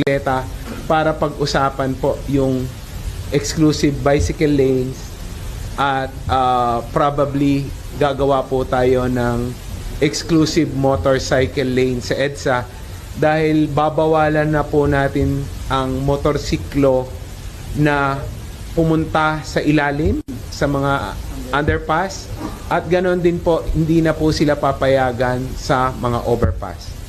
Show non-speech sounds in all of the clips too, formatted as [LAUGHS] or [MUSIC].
bisikleta para pag-usapan po yung exclusive bicycle lanes at ah, probably gagawa po tayo ng exclusive motorcycle lane sa EDSA dahil babawalan na po natin ang motorsiklo na pumunta sa ilalim sa mga underpass at ganon din po hindi na po sila papayagan sa mga overpass.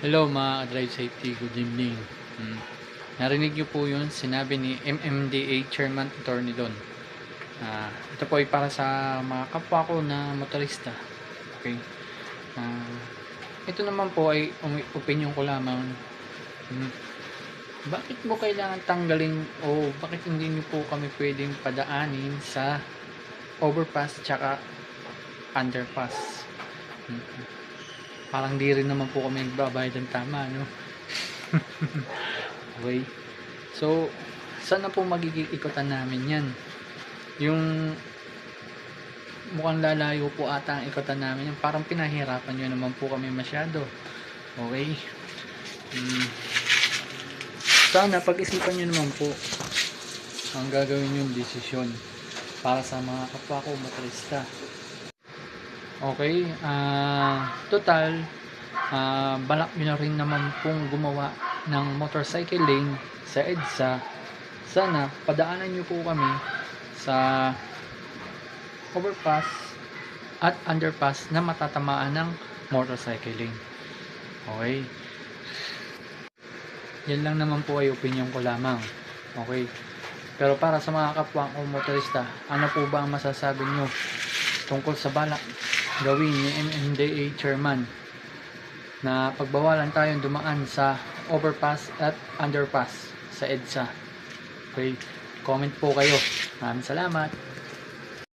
Hello mga drive safety, good evening. Hmm. Narinig niyo po yun, sinabi ni MMDA Chairman Attorney Don. Ah, ito po ay para sa mga kapwa ko na motorista. Okay. Ah, ito naman po ay opinion ko lamang. Hmm. Bakit mo kailangan tanggalin o bakit hindi niyo po kami pwedeng padaanin sa overpass tsaka underpass? Hmm. Parang di rin naman po kami nagbabayad ng tama, no? [LAUGHS] okay. So, saan na po magiging namin yan? Yung mukhang lalayo po ata ang ikutan namin yan. Parang pinahirapan nyo naman po kami masyado. Okay? Hmm. Sana pag-isipan nyo naman po ang gagawin yung desisyon para sa mga kapwa ko motorista. Okay, ah total, ah balak nyo na rin naman pong gumawa ng motorcycle lane sa EDSA. Sana, padaanan nyo po kami sa overpass at underpass na matatamaan ng motorcycle lane. Okay? Yan lang naman po ay opinion ko lamang. Okay? Pero para sa mga kapwa ko motorista, ano po ba ang masasabi nyo tungkol sa balak gawin ni MMDA chairman na pagbawalan tayong dumaan sa overpass at underpass sa EDSA. Okay, comment po kayo. Maraming salamat.